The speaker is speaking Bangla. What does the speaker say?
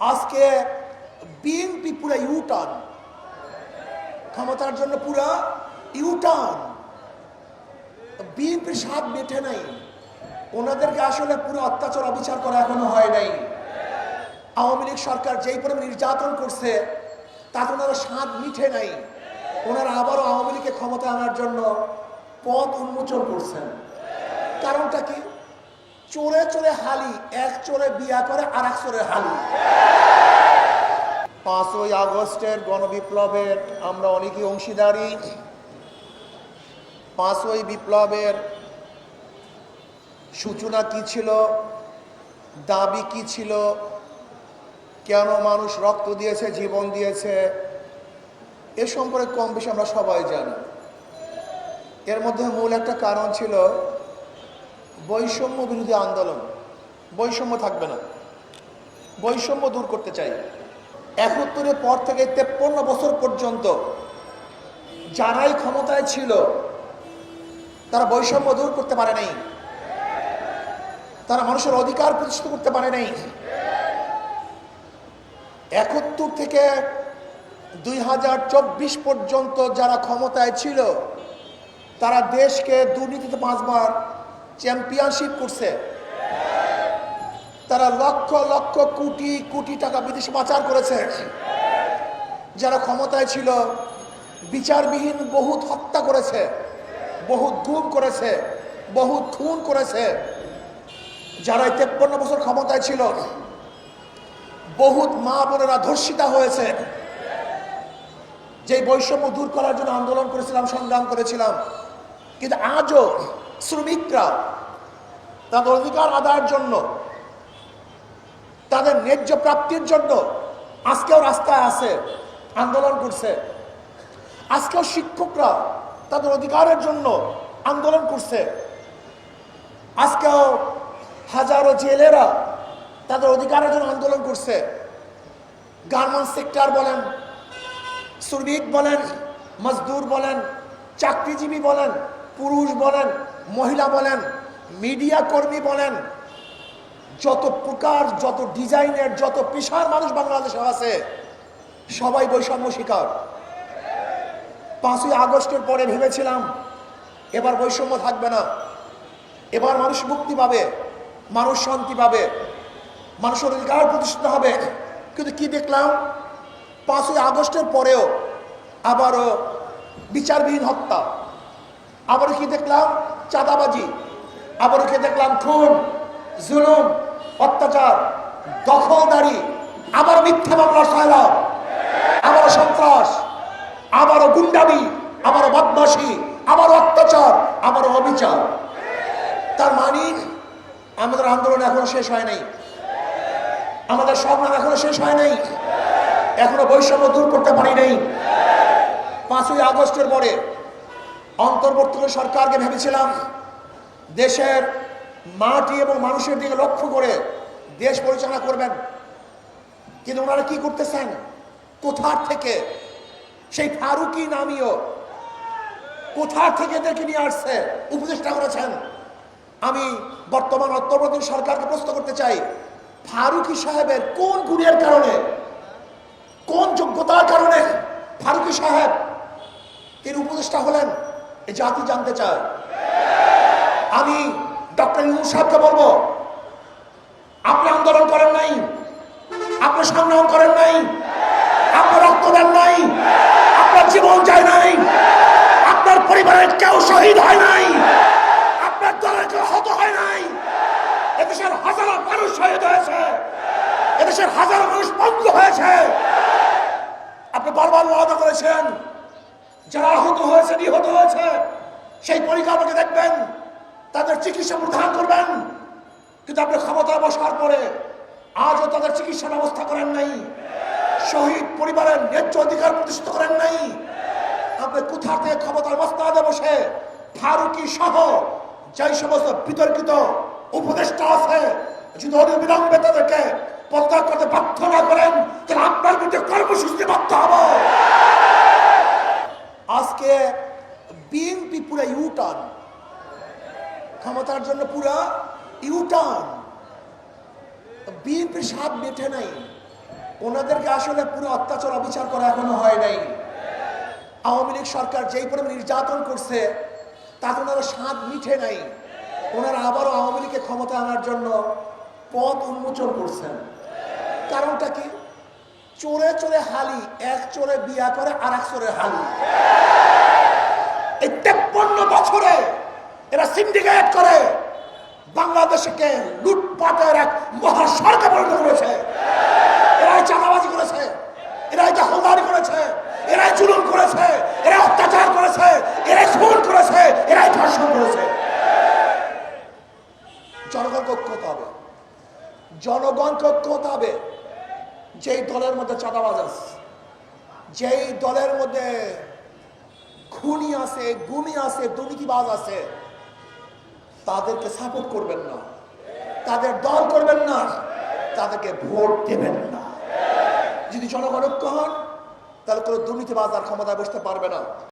আজকে বিএনপি পুরা ইউটার্ন ক্ষমতার জন্য পুরা ইউটার্ন বিএনপির স্বাদ মেটে নাই। ওনাদেরকে আসলে পুরো অত্যাচার, অবিচার করা এখনও হয় নাই। আওয়ামী লীগ সরকার যেই পরিমাণ নির্যাতন করছে, তাতে ওনারা স্বাদ মিঠে নাই। ওনারা আবারও আওয়ামী লীগকে ক্ষমতা আনার জন্য পথ উন্মোচন করছেন। কারণটা কি? চোরে চোরে হালি, এক চোরে বিয়া করে আর এক চোরে হালি। পাঁচই আগস্টের গণবিপ্লবের আমরা অনেকেই অংশীদারি। পাঁচই বিপ্লবের সূচনা কি ছিল? দাবি কি ছিল? কেন মানুষ রক্ত দিয়েছে, জীবন দিয়েছে? এ সম্পর্কে কম বেশি আমরা সবাই জানি। এর মধ্যে মূল একটা কারণ ছিল বৈষম্য বিরোধী আন্দোলন। বৈষম্য থাকবে না। বৈষম্য দূর করতে চাই। একাত্তরের পর থেকে তেপ্পন্ন বছর পর্যন্ত যারাই ক্ষমতায় ছিল, তারা বৈষম্য দূর করতে পারে নাই। তারা মানুষের অধিকার প্রতিষ্ঠিত করতে পারে নাই। একাত্তর থেকে দুই হাজার চব্বিশ পর্যন্ত যারা ক্ষমতায় ছিল, তারা দেশকে দুর্নীতিতে পাঁচবার চ্যাম্পিয়নশিপ করছে। তারা লক্ষ লক্ষ কোটি কোটি টাকা বিদেশে পাচার করেছে। যারা ক্ষমতায় ছিল, বিচারবিহীন বহুত হত্যা করেছে, বহুত গুম করেছে, বহুত খুন করেছে। যারা তেপ্পন্ন বছর ক্ষমতায় ছিল, বহুত মা বোনেরা ধর্ষিতা হয়েছে। যে বৈষম্য দূর করার জন্য আন্দোলন করেছিলাম, সংগ্রাম করেছিলাম। কিন্তু আজও শ্রমিকরা তাদের অধিকার আদায়ের জন্য, তাদের ন্যায্য প্রাপ্তির জন্য আজকেও রাস্তায় আছে, আন্দোলন করছে। আজকেও শিক্ষকরা তাদের অধিকারের জন্য আন্দোলন করছে। আজকেও হাজারো জেলেরা তাদের অধিকারের জন্য আন্দোলন করছে। গার্মেন্টস সেক্টর বলেন, শ্রমিক বলেন, মজদুর বলেন, চাকরিজীবী বলেন, পুরুষ বলেন মহিলা বলেন, মিডিয়া কর্মী বলেন, যত প্রকার, যত ডিজাইনের, যত পেশার মানুষ বাংলাদেশে আছে, সবাই বৈষম্য শিকার। পাঁচই আগস্টের পরে ভেবেছিলাম, এবার বৈষম্য থাকবে না। এবার মানুষ মুক্তি পাবে, মানুষ শান্তি পাবে, মানুষের অধিকার প্রতিষ্ঠিত হবে। কিন্তু কি দেখলাম? পাঁচই আগস্টের পরেও আবারও বিচারবিহীন হত্যা। আবারও কি দেখলাম? চাঁদাবাজি। আবারও কি দেখলাম? খুন, জুলুম, অত্যাচার, দখলদারি আবার মিথ্যা মামলার সয়লাভ আবারও সন্ত্রাস, আবারও গুন্ডামি, আবারও বদমাসি আবারও অত্যাচার, আবারও অবিচার। তার মানে আমাদের আন্দোলন এখনও শেষ হয় নাই। আমাদের সংগ্রাম এখনও শেষ হয় নাই। এখনও বৈষম্য দূর করতে পারি নাই। পাঁচই আগস্টের পরে অন্তর্বর্তী সরকারকে ভেবেছিলাম দেশের মাটি এবং মানুষের দিকে লক্ষ্য করে দেশ পরিচালনা করবেন। কিন্তু ওনারা কি করতেছেন? কোথার থেকে? সেই ফারুকি নামীয় কোথার থেকে এদেরকে নিয়ে আসছে? উপদেষ্টা করেছেন আমি বর্তমান অন্তর্বর্তী সরকারকে প্রশ্ন করতে চাই, ফারুকি সাহেবের কোন গুণের কারণে, কোন যোগ্যতার কারণে ফারুকি সাহেব, তিনি উপদেষ্টা হলেন? এই জাতি জানতে চায়। আমি ডক্টর ইউনুস সাহেবকে বলব, আপনি আন্দোলন করেন নাই, আপনি সংগ্রাম করেন নাই, আপনার রক্ত দেন নাই, আপনার জীবন যায় নাই, আপনার পরিবারের কেউ শহীদ হয় নাই, আপনার দলের কেউ হত হয় নাই। এদেশের হাজারো মানুষ শহীদ হয়েছে, এদেশের হাজারো মানুষ বন্ধ হয়েছে। আপনি বারবার ওয়াদা করেছেন যারা আহত হয়েছে, নিহত হয়েছে, সেই পরিকাঠামোকে দেখবেন, তাদের চিকিৎসা প্রদান করবেন। কিন্তু আপনি ক্ষমতা বসার পরে আজও তাদের চিকিৎসা ব্যবস্থা করেন নাই। শহীদ পরিবারের ন্যায্য অধিকার প্রতিষ্ঠিত করেন নাই। আপনি কোথা থেকে ক্ষমতার মস্তাদে বসে ফারুকি সহ যাই সমস্ত বিতর্কিত উপদেষ্টা আছে যদি অবিলম্বে তাদেরকে পদত্যাগ করতে বাধ্য না করেন তাহলে আপনার বিরুদ্ধে কর্মসূচিতে বাধ্য হব আজকে বিএনপি পুরো ইউটার্ন ক্ষমতার জন্য পুরা ইউটার্ন বিএনপির স্বাদ মেটে নাই। ওনাদেরকে আসলে পুরো অত্যাচার, অবিচার করা এখনও হয় নাই। আওয়ামী লীগ সরকার যেই পরিমাণ নির্যাতন করছে, তাতে ওনারা স্বাদ মিঠে নাই। ওনারা আবারও আওয়ামী লীগকে ক্ষমতা আনার জন্য পথ উন্মোচন করছেন। কারণটা কি? চোরে চোরে হালি, এক চোরে বিয়া করে আর এক চোরে হালি। এই তেপ্পন্ন বছরে এরা সিন্ডিকেট করে। বাংলাদেশকে লুটপাটের এক মহা সরকার পরিণত করেছে। এরাই চাঁদাবাজি করেছে। এরাই দখলদারি করেছে। এরাই জুলুম করেছে। এরা অত্যাচার করেছে। এরাই খুন করেছে। এরাই ধর্ষণ করেছে। জনগণকে ঐক্য হবে জনগণকে ঐক্য হতে হবে যেই দলের মধ্যে চাঁদাবাজ আছে, যেই দলের মধ্যে খুনি আছে, গুমি আছে, দুর্নীতিবাজ আছে তাদেরকে সাপোর্ট করবেন না। তাদের দল করবেন না। তাদেরকে ভোট দেবেন না। যদি জনগণ ঐক্য হন, তাহলে কোনো দুর্নীতিবাজ আর ক্ষমতায় বসতে পারবে না।